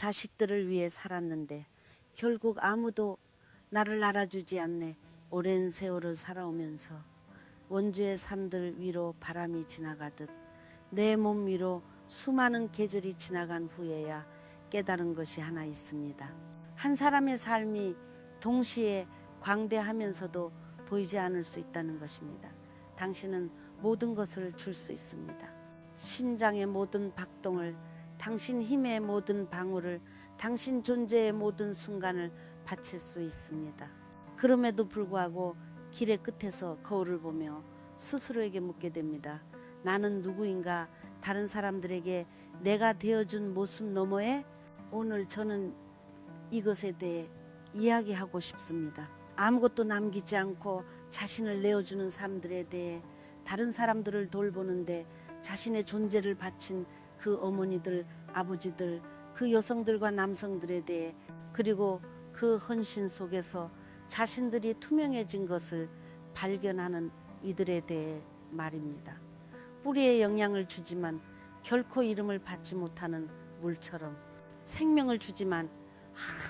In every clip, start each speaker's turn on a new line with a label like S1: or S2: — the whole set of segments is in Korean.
S1: 자식들을 위해 살았는데 결국 아무도 나를 알아주지 않네. 오랜 세월을 살아오면서 원주의 산들 위로 바람이 지나가듯 내 몸 위로 수많은 계절이 지나간 후에야 깨달은 것이 하나 있습니다. 한 사람의 삶이 동시에 광대하면서도 보이지 않을 수 있다는 것입니다. 당신은 모든 것을 줄 수 있습니다. 심장의 모든 박동을, 당신 힘의 모든 방울을, 당신 존재의 모든 순간을 바칠 수 있습니다. 그럼에도 불구하고 길의 끝에서 거울을 보며 스스로에게 묻게 됩니다. 나는 누구인가? 다른 사람들에게 내가 되어준 모습 너머에 오늘 저는 이것에 대해 이야기하고 싶습니다. 아무것도 남기지 않고 자신을 내어주는 삶들에 대해 다른 사람들을 돌보는데 자신의 존재를 바친 그 어머니들, 아버지들, 그 여성들과 남성들에 대해 그리고 그 헌신 속에서 자신들이 투명해진 것을 발견하는 이들에 대해 말입니다. 뿌리에 영향을 주지만 결코 이름을 받지 못하는 물처럼 생명을 주지만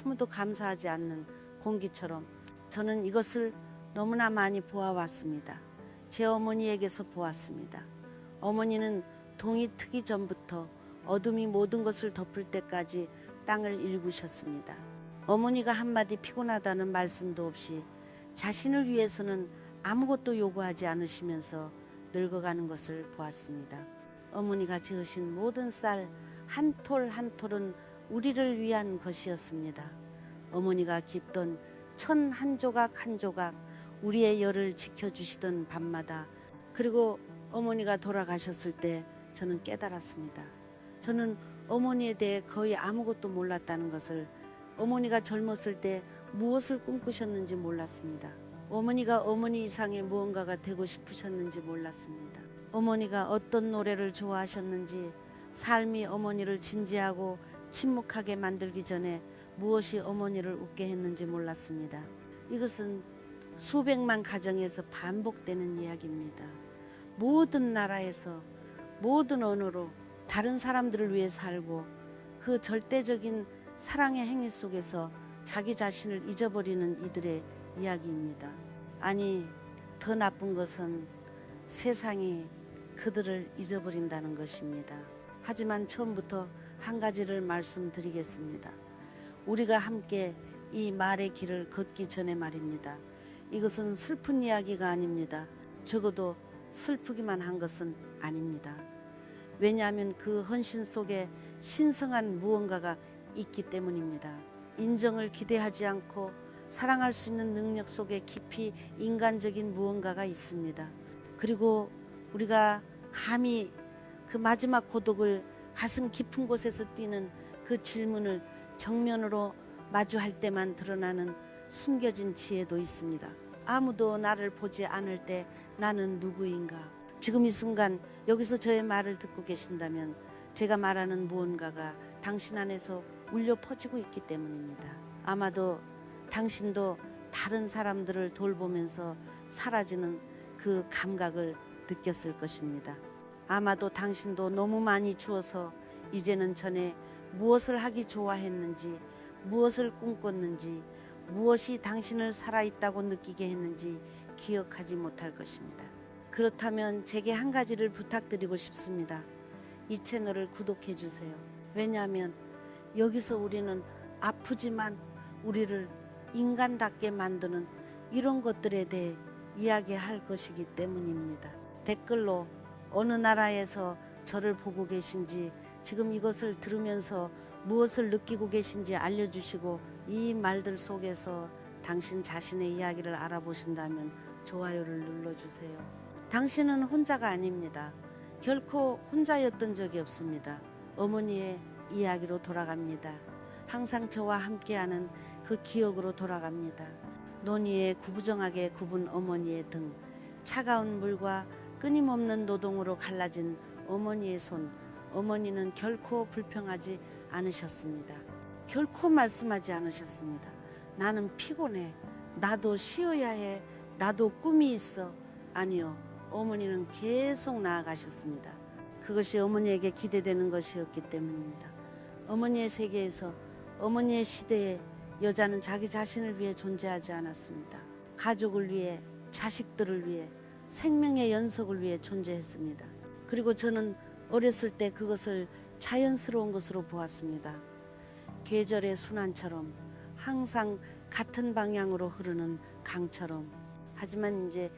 S1: 아무도 감사하지 않는 공기처럼 저는 이것을 너무나 많이 보아왔습니다. 제 어머니에게서 보았습니다. 어머니는 동이 트기 전부터 어둠이 모든 것을 덮을 때까지 땅을 일구셨습니다. 어머니가 한마디 피곤하다는 말씀도 없이 자신을 위해서는 아무것도 요구하지 않으시면서 늙어가는 것을 보았습니다. 어머니가 지으신 모든 쌀 한 톨 한 톨은 우리를 위한 것이었습니다. 어머니가 깁던 천 한 조각 한 조각 우리의 열을 지켜주시던 밤마다 그리고 어머니가 돌아가셨을 때 저는 깨달았습니다. 저는 어머니에 대해 거의 아무것도 몰랐다는 것을 어머니가 젊었을 때 무엇을 꿈꾸셨는지 몰랐습니다. 어머니가 어머니 이상의 무언가가 되고 싶으셨는지 몰랐습니다. 어머니가 어떤 노래를 좋아하셨는지 삶이 어머니를 진지하고 침묵하게 만들기 전에 무엇이 어머니를 웃게 했는지 몰랐습니다. 이것은 수백만 가정에서 반복되는 이야기입니다. 모든 나라에서 모든 언어로 다른 사람들을 위해 살고 그 절대적인 사랑의 행위 속에서 자기 자신을 잊어버리는 이들의 이야기입니다. 아니, 더 나쁜 것은 세상이 그들을 잊어버린다는 것입니다. 하지만 처음부터 한 가지를 말씀드리겠습니다. 우리가 함께 이 말의 길을 걷기 전에 말입니다. 이것은 슬픈 이야기가 아닙니다. 적어도 슬프기만 한 것은 아닙니다. 왜냐하면 그 헌신 속에 신성한 무언가가 있기 때문입니다. 인정을 기대하지 않고 사랑할 수 있는 능력 속에 깊이 인간적인 무언가가 있습니다. 그리고 우리가 감히 그 마지막 고독을 가슴 깊은 곳에서 뛰는 그 질문을 정면으로 마주할 때만 드러나는 숨겨진 지혜도 있습니다. 아무도 나를 보지 않을 때 나는 누구인가? 지금 이 순간 여기서 저의 말을 듣고 계신다면 제가 말하는 무언가가 당신 안에서 울려 퍼지고 있기 때문입니다. 아마도 당신도 다른 사람들을 돌보면서 사라지는 그 감각을 느꼈을 것입니다. 아마도 당신도 너무 많이 주어서 이제는 전에 무엇을 하기 좋아했는지, 무엇을 꿈꿨는지, 무엇이 당신을 살아있다고 느끼게 했는지 기억하지 못할 것입니다. 그렇다면 제게 한 가지를 부탁드리고 싶습니다. 이 채널을 구독해 주세요. 왜냐하면 여기서 우리는 아프지만 우리를 인간답게 만드는 이런 것들에 대해 이야기할 것이기 때문입니다. 댓글로 어느 나라에서 저를 보고 계신지 지금 이것을 들으면서 무엇을 느끼고 계신지 알려주시고 이 말들 속에서 당신 자신의 이야기를 알아보신다면 좋아요를 눌러주세요. 당신은 혼자가 아닙니다. 결코 혼자였던 적이 없습니다. 어머니의 이야기로 돌아갑니다. 항상 저와 함께하는 그 기억으로 돌아갑니다. 논의에 구부정하게 굽은 어머니의 등, 차가운 물과 끊임없는 노동으로 갈라진 어머니의 손, 어머니는 결코 불평하지 않으셨습니다. 결코 말씀하지 않으셨습니다. 나는 피곤해. 나도 쉬어야 해. 나도 꿈이 있어. 아니요. 어머니는 계속 나아가셨습니다. 그것이 어머니에게 기대되는 것이었기 때문입니다. 어머니의 세계에서 어머니의 시대에 여자는 자기 자신을 위해 존재하지 않았습니다. 가족을 위해, 자식들을 위해, 생명의 연속을 위해 존재했습니다. 그리고 저는 어렸을 때 그것을 자연스러운 것으로 보았습니다. 계절의 순환처럼 항상 같은 방향으로 흐르는 강처럼. 하지만 이제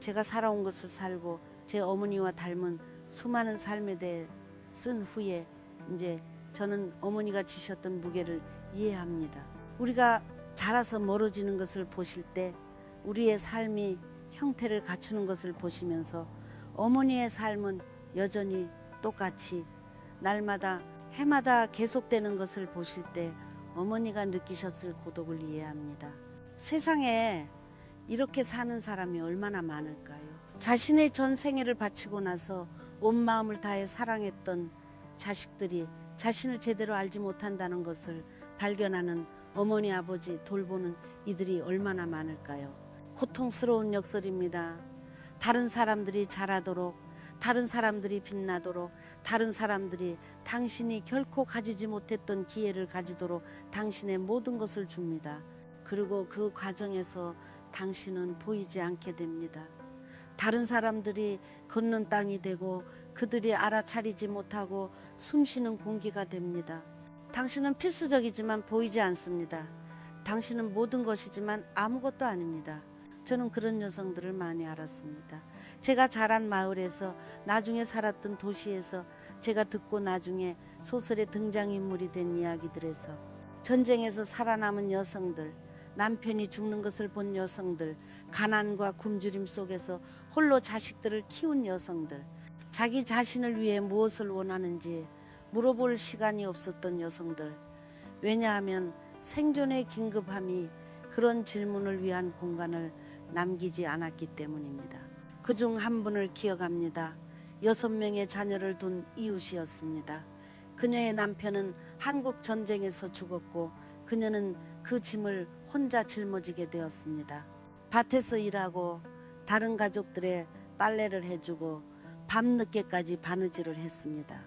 S1: 제가 살아온 것을 살고 제 어머니와 닮은 수많은 삶에 대해 쓴 후에 이제 저는 어머니가 지셨던 무게를 이해합니다. 우리가 자라서 멀어지는 것을 보실 때 우리의 삶이 형태를 갖추는 것을 보시면서 어머니의 삶은 여전히 똑같이 날마다 해마다 계속되는 것을 보실 때 어머니가 느끼셨을 고독을 이해합니다. 세상에 이렇게 사는 사람이 얼마나 많을까요? 자신의 전 생애를 바치고 나서 온 마음을 다해 사랑했던 자식들이 자신을 제대로 알지 못한다는 것을 발견하는 어머니 아버지 돌보는 이들이 얼마나 많을까요? 고통스러운 역설입니다. 다른 사람들이 잘하도록 다른 사람들이 빛나도록 다른 사람들이 당신이 결코 가지지 못했던 기회를 가지도록 당신의 모든 것을 줍니다. 그리고 그 과정에서 당신은 보이지 않게 됩니다. 다른 사람들이 걷는 땅이 되고 그들이 알아차리지 못하고 숨쉬는 공기가 됩니다. 당신은 필수적이지만 보이지 않습니다. 당신은 모든 것이지만 아무것도 아닙니다. 저는 그런 여성들을 많이 알았습니다. 제가 자란 마을에서 나중에 살았던 도시에서 제가 듣고 나중에 소설의 등장인물이 된 이야기들에서 전쟁에서 살아남은 여성들, 남편이 죽는 것을 본 여성들, 가난과 굶주림 속에서 홀로 자식들을 키운 여성들, 자기 자신을 위해 무엇을 원하는지 물어볼 시간이 없었던 여성들. 왜냐하면 생존의 긴급함이 그런 질문을 위한 공간을 남기지 않았기 때문입니다. 그 중 한 분을 기억합니다. 여섯 명의 자녀를 둔 이웃이었습니다. 그녀의 남편은 한국 전쟁에서 죽었고 그녀는 그 짐을 혼자 짊어지게 되었습니다. 밭에서 일하고 다른 가족들의 빨래를 해주고 밤늦게까지 바느질을 했습니다.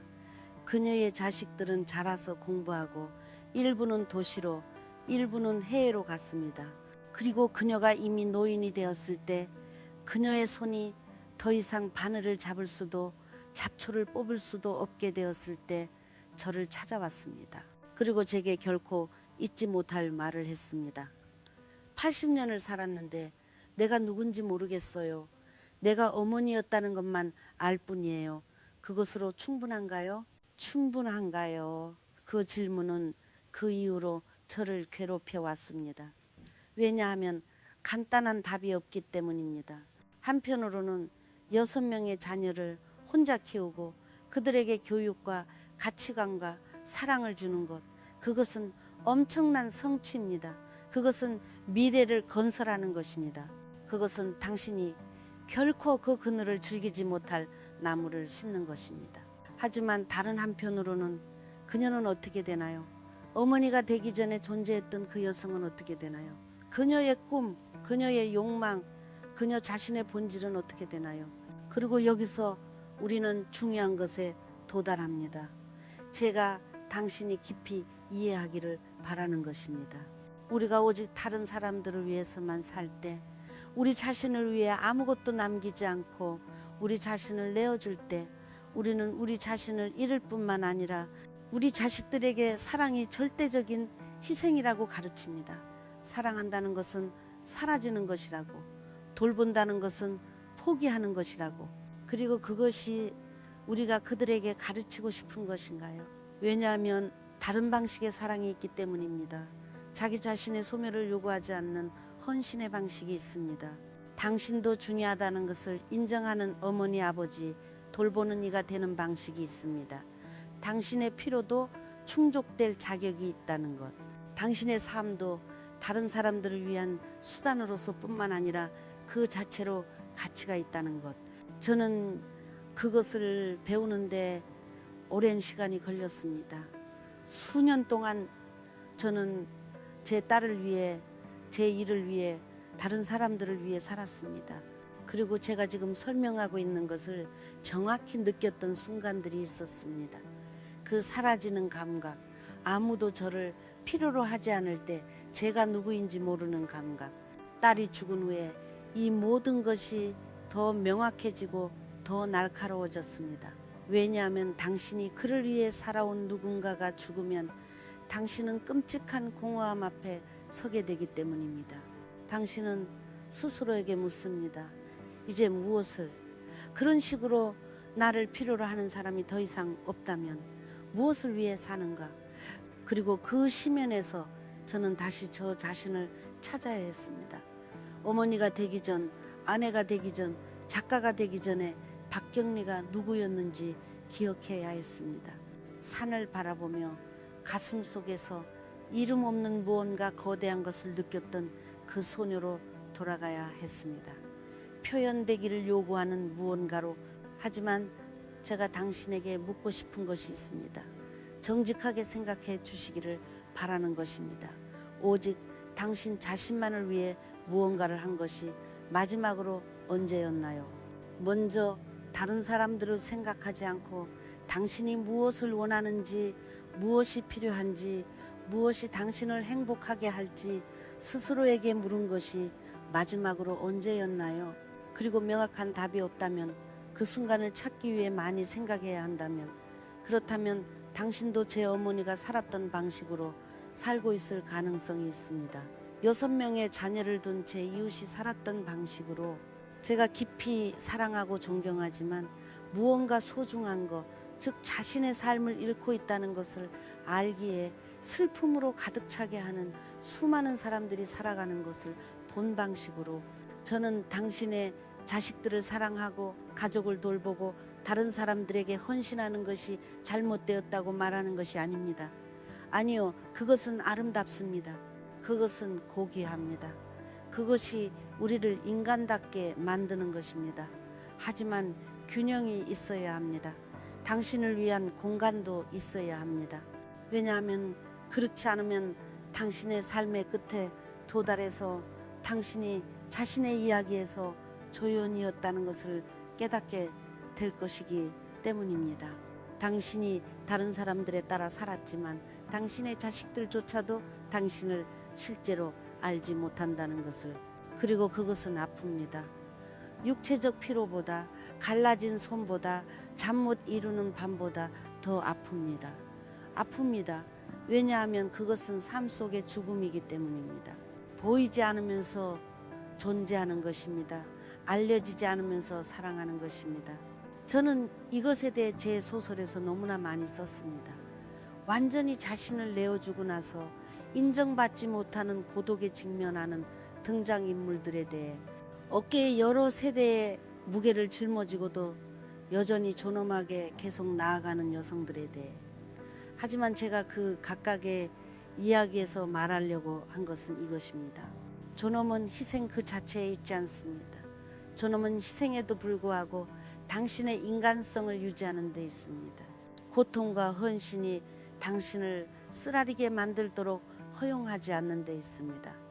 S1: 그녀의 자식들은 자라서 공부하고 일부는 도시로 일부는 해외로 갔습니다. 그리고 그녀가 이미 노인이 되었을 때 그녀의 손이 더 이상 바늘을 잡을 수도 잡초를 뽑을 수도 없게 되었을 때 저를 찾아왔습니다. 그리고 제게 결코 잊지 못할 말을 했습니다. 80년을 살았는데 내가 누군지 모르겠어요. 내가 어머니였다는 것만 알 뿐이에요. 그것으로 충분한가요? 충분한가요? 그 질문은 그 이후로 저를 괴롭혀 왔습니다. 왜냐하면 간단한 답이 없기 때문입니다. 한편으로는 여섯 명의 자녀를 혼자 키우고 그들에게 교육과 가치관과 사랑을 주는 것, 그것은 엄청난 성취입니다. 그것은 미래를 건설하는 것입니다. 그것은 당신이 결코 그 그늘을 즐기지 못할 나무를 심는 것입니다. 하지만 다른 한편으로는 그녀는 어떻게 되나요? 어머니가 되기 전에 존재했던 그 여성은 어떻게 되나요? 그녀의 꿈, 그녀의 욕망, 그녀 자신의 본질은 어떻게 되나요? 그리고 여기서 우리는 중요한 것에 도달합니다. 제가 당신이 깊이 이해하기를 바라는 것입니다. 우리가 오직 다른 사람들을 위해서만 살 때, 우리 자신을 위해 아무것도 남기지 않고 우리 자신을 내어줄 때, 우리는 우리 자신을 잃을 뿐만 아니라 우리 자식들에게 사랑이 절대적인 희생이라고 가르칩니다. 사랑한다는 것은 사라지는 것이라고, 돌본다는 것은 포기하는 것이라고, 그리고 그것이 우리가 그들에게 가르치고 싶은 것인가요? 왜냐하면 다른 방식의 사랑이 있기 때문입니다. 자기 자신의 소멸을 요구하지 않는 헌신의 방식이 있습니다. 당신도 중요하다는 것을 인정하는 어머니 아버지 돌보는 이가 되는 방식이 있습니다. 당신의 필요도 충족될 자격이 있다는 것. 당신의 삶도 다른 사람들을 위한 수단으로서 뿐만 아니라 그 자체로 가치가 있다는 것. 저는 그것을 배우는데 오랜 시간이 걸렸습니다. 수년 동안 저는 제 딸을 위해, 제 일을 위해, 다른 사람들을 위해 살았습니다. 그리고 제가 지금 설명하고 있는 것을 정확히 느꼈던 순간들이 있었습니다. 그 사라지는 감각, 아무도 저를 필요로 하지 않을 때 제가 누구인지 모르는 감각. 딸이 죽은 후에 이 모든 것이 더 명확해지고 더 날카로워졌습니다. 왜냐하면 당신이 그를 위해 살아온 누군가가 죽으면 당신은 끔찍한 공허함 앞에 서게 되기 때문입니다. 당신은 스스로에게 묻습니다. 이제 무엇을 그런 식으로 나를 필요로 하는 사람이 더 이상 없다면 무엇을 위해 사는가? 그리고 그 시면에서 저는 다시 저 자신을 찾아야 했습니다. 어머니가 되기 전, 아내가 되기 전, 작가가 되기 전에 박경리가 누구였는지 기억해야 했습니다. 산을 바라보며 가슴 속에서 이름 없는 무언가 거대한 것을 느꼈던 그 소녀로 돌아가야 했습니다. 표현되기를 요구하는 무언가로 하지만 제가 당신에게 묻고 싶은 것이 있습니다. 정직하게 생각해 주시기를 바라는 것입니다. 오직 당신 자신만을 위해 무언가를 한 것이 마지막으로 언제였나요? 먼저 다른 사람들을 생각하지 않고 당신이 무엇을 원하는지, 무엇이 필요한지, 무엇이 당신을 행복하게 할지 스스로에게 물은 것이 마지막으로 언제였나요? 그리고 명확한 답이 없다면 그 순간을 찾기 위해 많이 생각해야 한다면 그렇다면 당신도 제 어머니가 살았던 방식으로 살고 있을 가능성이 있습니다. 여섯 명의 자녀를 둔 제 이웃이 살았던 방식으로 제가 깊이 사랑하고 존경하지만 무언가 소중한 것, 즉 자신의 삶을 잃고 있다는 것을 알기에 슬픔으로 가득 차게 하는 수많은 사람들이 살아가는 것을 본 방식으로 저는 당신의 자식들을 사랑하고 가족을 돌보고 다른 사람들에게 헌신하는 것이 잘못되었다고 말하는 것이 아닙니다. 아니요, 그것은 아름답습니다. 그것은 고귀합니다. 그것이 우리를 인간답게 만드는 것입니다. 하지만 균형이 있어야 합니다. 당신을 위한 공간도 있어야 합니다. 왜냐하면 그렇지 않으면 당신의 삶의 끝에 도달해서 당신이 자신의 이야기에서 조연이었다는 것을 깨닫게 될 것이기 때문입니다. 당신이 다른 사람들에 따라 살았지만 당신의 자식들조차도 당신을 실제로 알지 못한다는 것을 그리고 그것은 아픕니다. 육체적 피로보다 갈라진 손보다 잠 못 이루는 밤보다 더 아픕니다. 아픕니다. 왜냐하면 그것은 삶 속의 죽음이기 때문입니다. 보이지 않으면서 존재하는 것입니다. 알려지지 않으면서 사랑하는 것입니다. 저는 이것에 대해 제 소설에서 너무나 많이 썼습니다. 완전히 자신을 내어주고 나서 인정받지 못하는 고독에 직면하는 등장인물들에 대해 어깨에 여러 세대의 무게를 짊어지고도 여전히 존엄하게 계속 나아가는 여성들에 대해 하지만 제가 그 각각의 이야기에서 말하려고 한 것은 이것입니다. 존엄은 희생 그 자체에 있지 않습니다. 존엄은 희생에도 불구하고 당신의 인간성을 유지하는 데 있습니다. 고통과 헌신이 당신을 쓰라리게 만들도록 허용하지 않는 데 있습니다.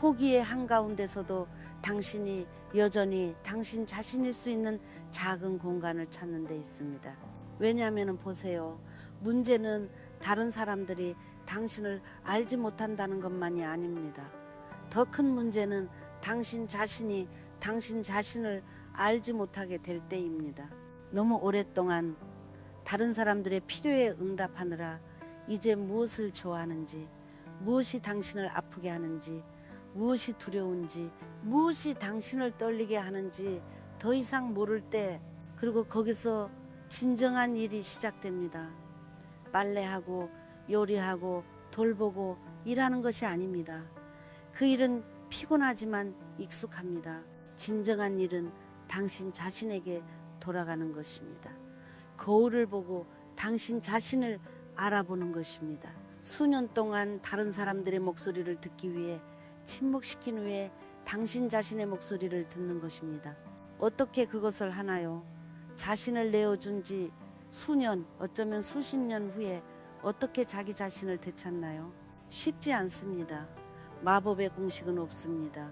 S1: 포기의 한가운데서도 당신이 여전히 당신 자신일 수 있는 작은 공간을 찾는 데 있습니다. 왜냐하면 보세요. 문제는 다른 사람들이 당신을 알지 못한다는 것만이 아닙니다. 더 큰 문제는 당신 자신이 당신 자신을 알지 못하게 될 때입니다. 너무 오랫동안 다른 사람들의 필요에 응답하느라 이제 무엇을 좋아하는지, 무엇이 당신을 아프게 하는지, 무엇이 두려운지, 무엇이 당신을 떨리게 하는지 더 이상 모를 때, 그리고 거기서 진정한 일이 시작됩니다. 빨래하고 요리하고 돌보고 일하는 것이 아닙니다. 그 일은 피곤하지만 익숙합니다. 진정한 일은 당신 자신에게 돌아가는 것입니다. 거울을 보고 당신 자신을 알아보는 것입니다. 수년 동안 다른 사람들의 목소리를 듣기 위해 침묵시킨 후에 당신 자신의 목소리를 듣는 것입니다. 어떻게 그것을 하나요? 자신을 내어준 지 수년, 어쩌면 수십 년 후에 어떻게 자기 자신을 되찾나요? 쉽지 않습니다. 마법의 공식은 없습니다.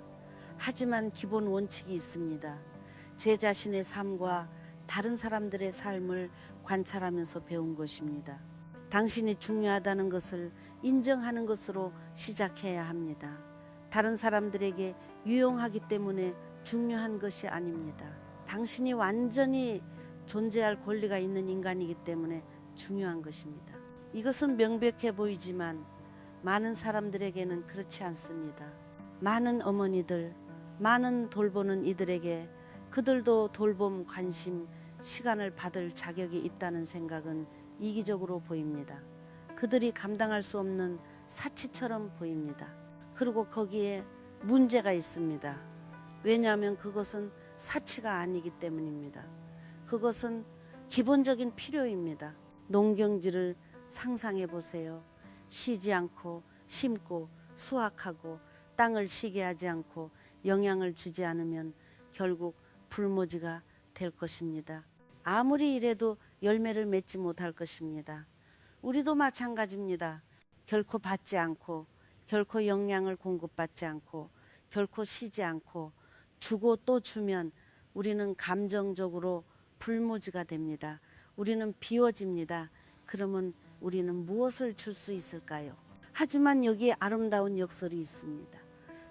S1: 하지만 기본 원칙이 있습니다. 제 자신의 삶과 다른 사람들의 삶을 관찰하면서 배운 것입니다. 당신이 중요하다는 것을 인정하는 것으로 시작해야 합니다. 다른 사람들에게 유용하기 때문에 중요한 것이 아닙니다. 당신이 완전히 존재할 권리가 있는 인간이기 때문에 중요한 것입니다. 이것은 명백해 보이지만 많은 사람들에게는 그렇지 않습니다. 많은 어머니들, 많은 돌보는 이들에게 그들도 돌봄, 관심, 시간을 받을 자격이 있다는 생각은 이기적으로 보입니다. 그들이 감당할 수 없는 사치처럼 보입니다. 그리고 거기에 문제가 있습니다. 왜냐하면 그것은 사치가 아니기 때문입니다. 그것은 기본적인 필요입니다. 농경지를 상상해 보세요. 쉬지 않고 심고 수확하고 땅을 쉬게 하지 않고 영향을 주지 않으면 결국 불모지가 될 것입니다. 아무리 이래도 열매를 맺지 못할 것입니다. 우리도 마찬가지입니다. 결코 받지 않고 결코 영양을 공급받지 않고 결코 쉬지 않고 주고 또 주면 우리는 감정적으로 불모지가 됩니다. 우리는 비워집니다. 그러면 우리는 무엇을 줄 수 있을까요? 하지만 여기에 아름다운 역설이 있습니다.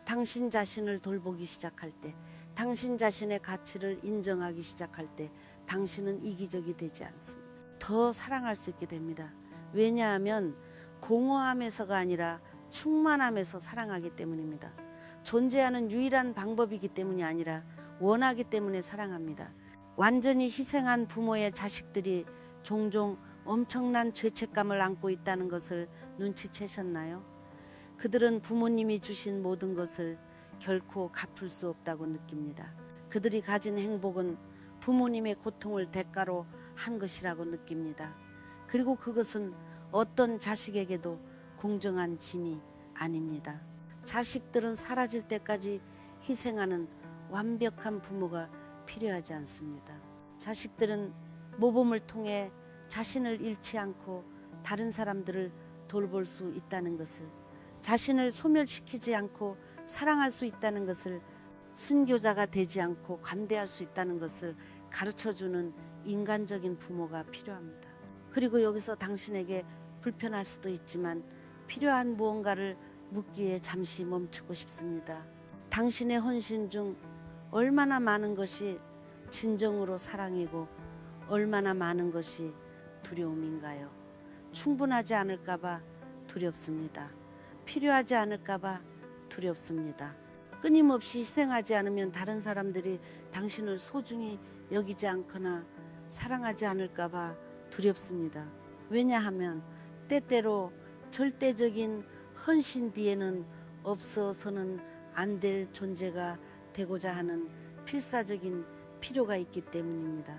S1: 당신 자신을 돌보기 시작할 때, 당신 자신의 가치를 인정하기 시작할 때, 당신은 이기적이 되지 않습니다. 더 사랑할 수 있게 됩니다. 왜냐하면 공허함에서가 아니라 충만함에서 사랑하기 때문입니다. 존재하는 유일한 방법이기 때문이 아니라 원하기 때문에 사랑합니다. 완전히 희생한 부모의 자식들이 종종 엄청난 죄책감을 안고 있다는 것을 눈치채셨나요? 그들은 부모님이 주신 모든 것을 결코 갚을 수 없다고 느낍니다. 그들이 가진 행복은 부모님의 고통을 대가로 한 것이라고 느낍니다. 그리고 그것은 어떤 자식에게도 공정한 짐이 아닙니다. 자식들은 사라질 때까지 희생하는 완벽한 부모가 필요하지 않습니다. 자식들은 모범을 통해 자신을 잃지 않고 다른 사람들을 돌볼 수 있다는 것을 자신을 소멸시키지 않고 사랑할 수 있다는 것을 순교자가 되지 않고 관대할 수 있다는 것을 가르쳐 주는 인간적인 부모가 필요합니다. 그리고 여기서 당신에게 불편할 수도 있지만 필요한 무언가를 묻기에 잠시 멈추고 싶습니다. 당신의 헌신 중 얼마나 많은 것이 진정으로 사랑이고 얼마나 많은 것이 두려움인가요? 충분하지 않을까봐 두렵습니다. 필요하지 않을까봐 두렵습니다. 끊임없이 희생하지 않으면 다른 사람들이 당신을 소중히 여기지 않거나 사랑하지 않을까봐 두렵습니다. 왜냐하면 때때로 절대적인 헌신 뒤에는 없어서는 안 될 존재가 되고자 하는 필사적인 필요가 있기 때문입니다.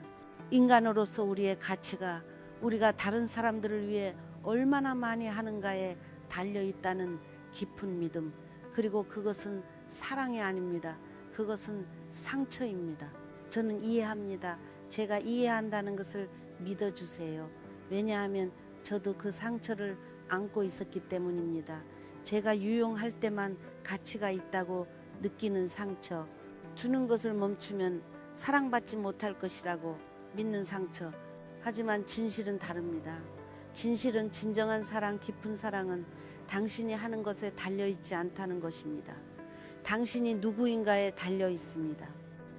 S1: 인간으로서 우리의 가치가 우리가 다른 사람들을 위해 얼마나 많이 하는가에 달려 있다는 깊은 믿음, 그리고 그것은 사랑이 아닙니다. 그것은 상처입니다. 저는 이해합니다. 제가 이해한다는 것을 믿어주세요. 왜냐하면 저도 그 상처를 안고 있었기 때문입니다. 제가 유용할 때만 가치가 있다고 느끼는 상처, 주는 것을 멈추면 사랑받지 못할 것이라고 믿는 상처. 하지만 진실은 다릅니다. 진실은 진정한 사랑, 깊은 사랑은 당신이 하는 것에 달려 있지 않다는 것입니다. 당신이 누구인가에 달려 있습니다.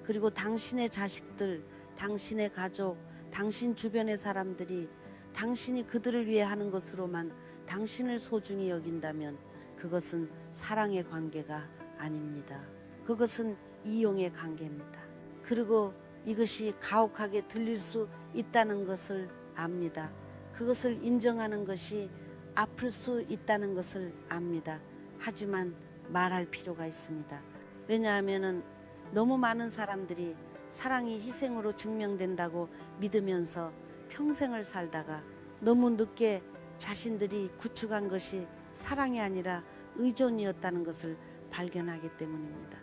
S1: 그리고 당신의 자식들, 당신의 가족, 당신 주변의 사람들이 당신이 그들을 위해 하는 것으로만 당신을 소중히 여긴다면 그것은 사랑의 관계가 아닙니다. 그것은 이용의 관계입니다. 그리고 이것이 가혹하게 들릴 수 있다는 것을 압니다. 그것을 인정하는 것이 아플 수 있다는 것을 압니다. 하지만 말할 필요가 있습니다. 왜냐하면 너무 많은 사람들이 사랑이 희생으로 증명된다고 믿으면서 평생을 살다가 너무 늦게 자신들이 구축한 것이 사랑이 아니라 의존이었다는 것을 발견하기 때문입니다.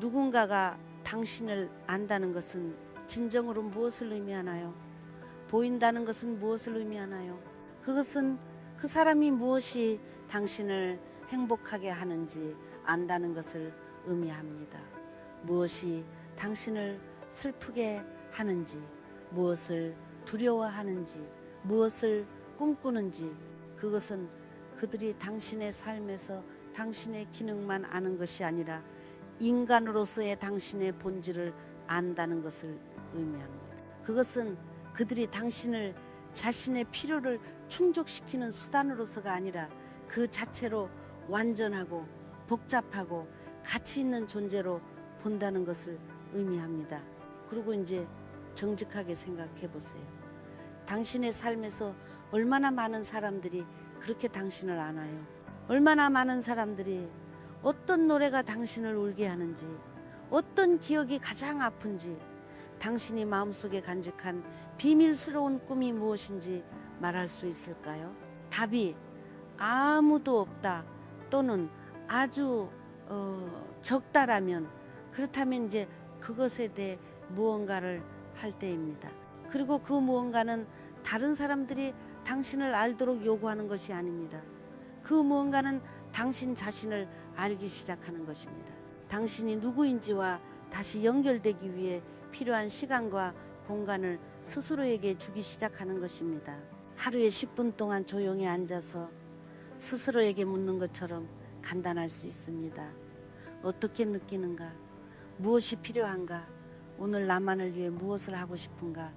S1: 누군가가 당신을 안다는 것은 진정으로 무엇을 의미하나요? 보인다는 것은 무엇을 의미하나요? 그것은 그 사람이 무엇이 당신을 행복하게 하는지 안다는 것을 의미합니다. 무엇이 당신을 슬프게 하는지, 무엇을 두려워하는지, 무엇을 꿈꾸는지 그것은 그들이 당신의 삶에서 당신의 기능만 아는 것이 아니라 인간으로서의 당신의 본질을 안다는 것을 의미합니다. 그것은 그들이 당신을 자신의 필요를 충족시키는 수단으로서가 아니라 그 자체로 완전하고 복잡하고 가치 있는 존재로 본다는 것을 의미합니다. 그리고 이제 정직하게 생각해 보세요. 당신의 삶에서 얼마나 많은 사람들이 그렇게 당신을 안아요. 얼마나 많은 사람들이 어떤 노래가 당신을 울게 하는지, 어떤 기억이 가장 아픈지, 당신이 마음속에 간직한 비밀스러운 꿈이 무엇인지 말할 수 있을까요? 답이 아무도 없다 또는 아주 어, 적다라면 그렇다면 이제 그것에 대해 무언가를 할 때입니다. 그리고 그 무언가는 다른 사람들이 당신을 알도록 요구하는 것이 아닙니다. 그 무언가는 당신 자신을 알기 시작하는 것입니다. 당신이 누구인지와 다시 연결되기 위해 필요한 시간과 공간을 스스로에게 주기 시작하는 것입니다. 하루에 10분 동안 조용히 앉아서 스스로에게 묻는 것처럼 간단할 수 있습니다. 어떻게 느끼는가? 무엇이 필요한가? 오늘 나만을 위해 무엇을 하고 싶은가?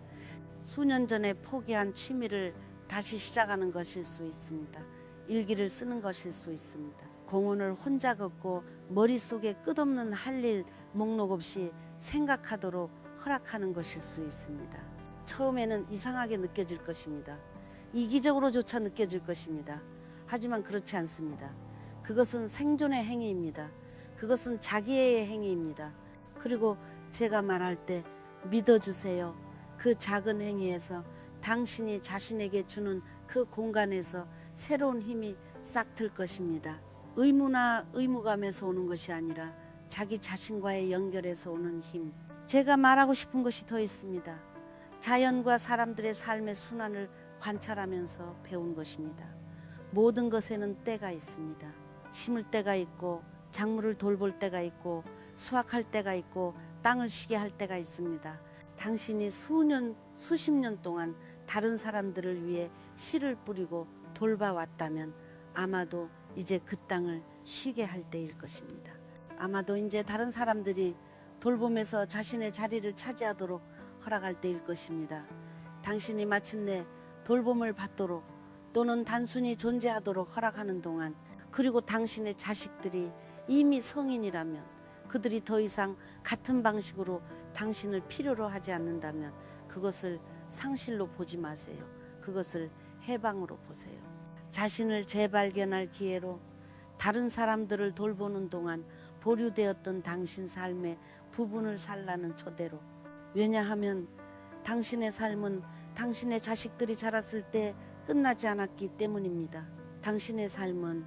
S1: 수년 전에 포기한 취미를 다시 시작하는 것일 수 있습니다. 일기를 쓰는 것일 수 있습니다. 공원을 혼자 걷고 머릿속에 끝없는 할 일 목록 없이 생각하도록 허락하는 것일 수 있습니다. 처음에는 이상하게 느껴질 것입니다. 이기적으로조차 느껴질 것입니다. 하지만 그렇지 않습니다. 그것은 생존의 행위입니다. 그것은 자기의 행위입니다. 그리고 제가 말할 때 믿어주세요. 그 작은 행위에서 당신이 자신에게 주는 그 공간에서 새로운 힘이 싹틀 것입니다. 의무나 의무감에서 오는 것이 아니라 자기 자신과의 연결에서 오는 힘. 제가 말하고 싶은 것이 더 있습니다. 자연과 사람들의 삶의 순환을 관찰하면서 배운 것입니다. 모든 것에는 때가 있습니다. 심을 때가 있고 작물을 돌볼 때가 있고 수확할 때가 있고 땅을 쉬게 할 때가 있습니다. 당신이 수년, 수십 년 동안 다른 사람들을 위해 씨를 뿌리고 돌봐왔다면 아마도 이제 그 땅을 쉬게 할 때일 것입니다. 아마도 이제 다른 사람들이 돌봄에서 자신의 자리를 차지하도록 허락할 때일 것입니다. 당신이 마침내 돌봄을 받도록 또는 단순히 존재하도록 허락하는 동안 그리고 당신의 자식들이 이미 성인이라면 그들이 더 이상 같은 방식으로 당신을 필요로 하지 않는다면 그것을 상실로 보지 마세요. 그것을 해방으로 보세요. 자신을 재발견할 기회로 다른 사람들을 돌보는 동안 보류되었던 당신 삶의 부분을 살라는 초대로 왜냐하면 당신의 삶은 당신의 자식들이 자랐을 때 끝나지 않았기 때문입니다. 당신의 삶은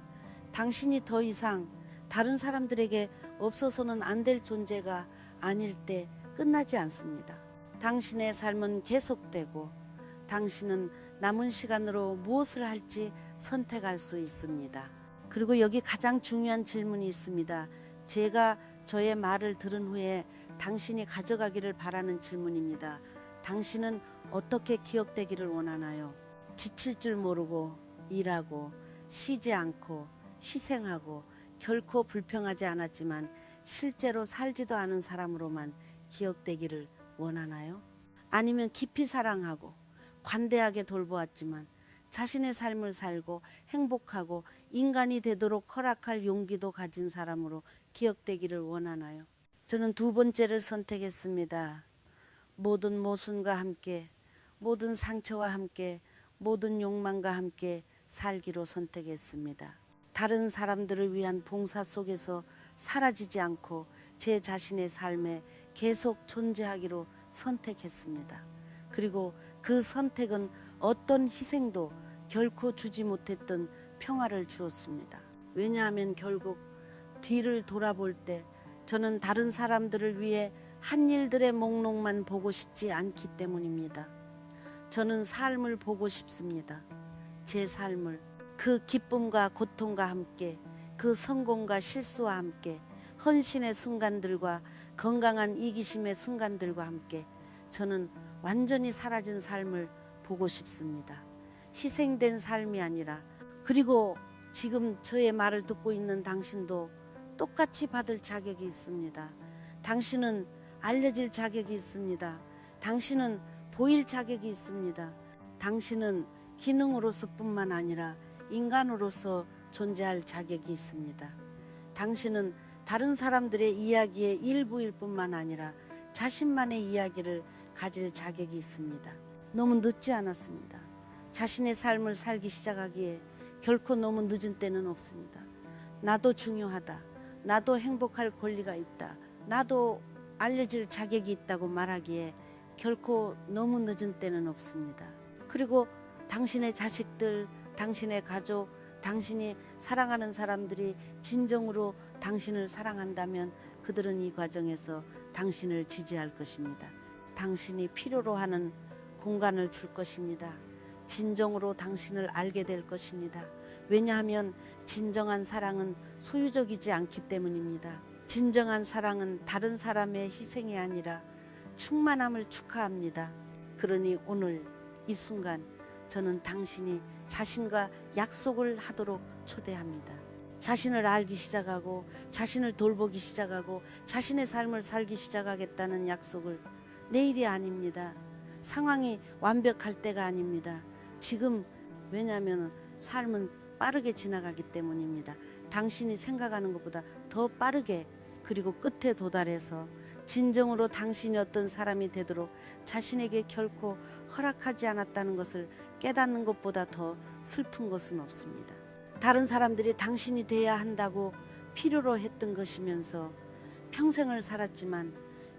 S1: 당신이 더 이상 다른 사람들에게 없어서는 안 될 존재가 아닐 때 끝나지 않습니다. 당신의 삶은 계속되고 당신은 남은 시간으로 무엇을 할지 선택할 수 있습니다. 그리고 여기 가장 중요한 질문이 있습니다. 제가 저의 말을 들은 후에 당신이 가져가기를 바라는 질문입니다. 당신은 어떻게 기억되기를 원하나요? 지칠 줄 모르고 일하고 쉬지 않고 희생하고 결코 불평하지 않았지만 실제로 살지도 않은 사람으로만 기억되기를 원하나요? 아니면 깊이 사랑하고 관대하게 돌보았지만 자신의 삶을 살고 행복하고 인간이 되도록 허락할 용기도 가진 사람으로 기억되기를 원하나요? 저는 두 번째를 선택했습니다. 모든 모순과 함께, 모든 상처와 함께, 모든 욕망과 함께 살기로 선택했습니다. 다른 사람들을 위한 봉사 속에서 사라지지 않고 제 자신의 삶에 계속 존재하기로 선택했습니다. 그리고 그 선택은 어떤 희생도 결코 주지 못했던 평화를 주었습니다. 왜냐하면 결국 뒤를 돌아볼 때 저는 다른 사람들을 위해 한 일들의 목록만 보고 싶지 않기 때문입니다. 저는 삶을 보고 싶습니다. 제 삶을 그 기쁨과 고통과 함께 그 성공과 실수와 함께 헌신의 순간들과 건강한 이기심의 순간들과 함께 저는 완전히 사라진 삶을 보고 싶습니다. 희생된 삶이 아니라 그리고 지금 저의 말을 듣고 있는 당신도 똑같이 받을 자격이 있습니다. 당신은 알려질 자격이 있습니다. 당신은 보일 자격이 있습니다. 당신은 기능으로서뿐만 아니라 인간으로서 존재할 자격이 있습니다. 당신은 다른 사람들의 이야기의 일부일 뿐만 아니라 자신만의 이야기를 가질 자격이 있습니다. 너무 늦지 않았습니다. 자신의 삶을 살기 시작하기에 결코 너무 늦은 때는 없습니다. 나도 중요하다. 나도 행복할 권리가 있다. 나도 알려질 자격이 있다고 말하기에 결코 너무 늦은 때는 없습니다. 그리고 당신의 자식들, 당신의 가족, 당신이 사랑하는 사람들이 진정으로 당신을 사랑한다면 그들은 이 과정에서 당신을 지지할 것입니다. 당신이 필요로 하는 공간을 줄 것입니다. 진정으로 당신을 알게 될 것입니다. 왜냐하면 진정한 사랑은 소유적이지 않기 때문입니다. 진정한 사랑은 다른 사람의 희생이 아니라 충만함을 축하합니다. 그러니 오늘 이 순간 저는 당신이 자신과 약속을 하도록 초대합니다. 자신을 알기 시작하고 자신을 돌보기 시작하고 자신의 삶을 살기 시작하겠다는 약속을 내일이 아닙니다. 상황이 완벽할 때가 아닙니다. 지금 왜냐하면 삶은 빠르게 지나가기 때문입니다. 당신이 생각하는 것보다 더 빠르게 그리고 끝에 도달해서 진정으로 당신이 어떤 사람이 되도록 자신에게 결코 허락하지 않았다는 것을 깨닫는 것보다 더 슬픈 것은 없습니다. 다른 사람들이 당신이 돼야 한다고 필요로 했던 것이면서 평생을 살았지만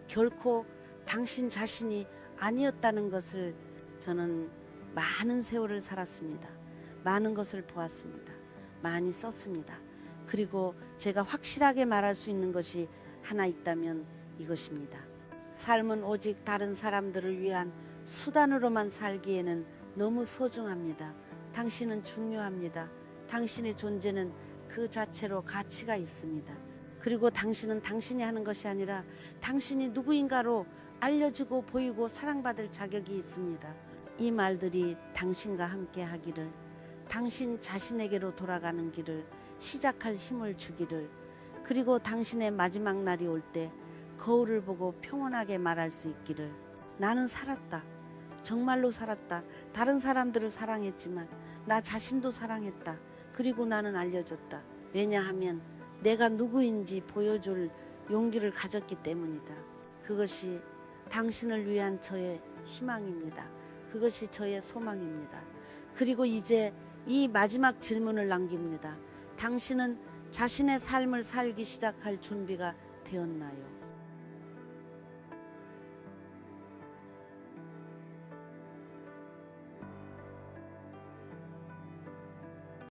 S1: 결코 당신 자신이 아니었다는 것을 저는 많은 세월을 살았습니다. 많은 것을 보았습니다. 많이 썼습니다. 그리고 제가 확실하게 말할 수 있는 것이 하나 있다면 이것입니다. 삶은 오직 다른 사람들을 위한 수단으로만 살기에는 너무 소중합니다. 당신은 중요합니다. 당신의 존재는 그 자체로 가치가 있습니다. 그리고 당신은 당신이 하는 것이 아니라 당신이 누구인가로 알려지고 보이고 사랑받을 자격이 있습니다. 이 말들이 당신과 함께 하기를 당신 자신에게로 돌아가는 길을 시작할 힘을 주기를 그리고 당신의 마지막 날이 올 때 거울을 보고 평온하게 말할 수 있기를 나는 살았다. 정말로 살았다. 다른 사람들을 사랑했지만 나 자신도 사랑했다. 그리고 나는 알려졌다. 왜냐하면 내가 누구인지 보여줄 용기를 가졌기 때문이다. 그것이 당신을 위한 저의 희망입니다. 그것이 저의 소망입니다. 그리고 이제 이 마지막 질문을 남깁니다. 당신은 자신의 삶을 살기 시작할 준비가 되었나요?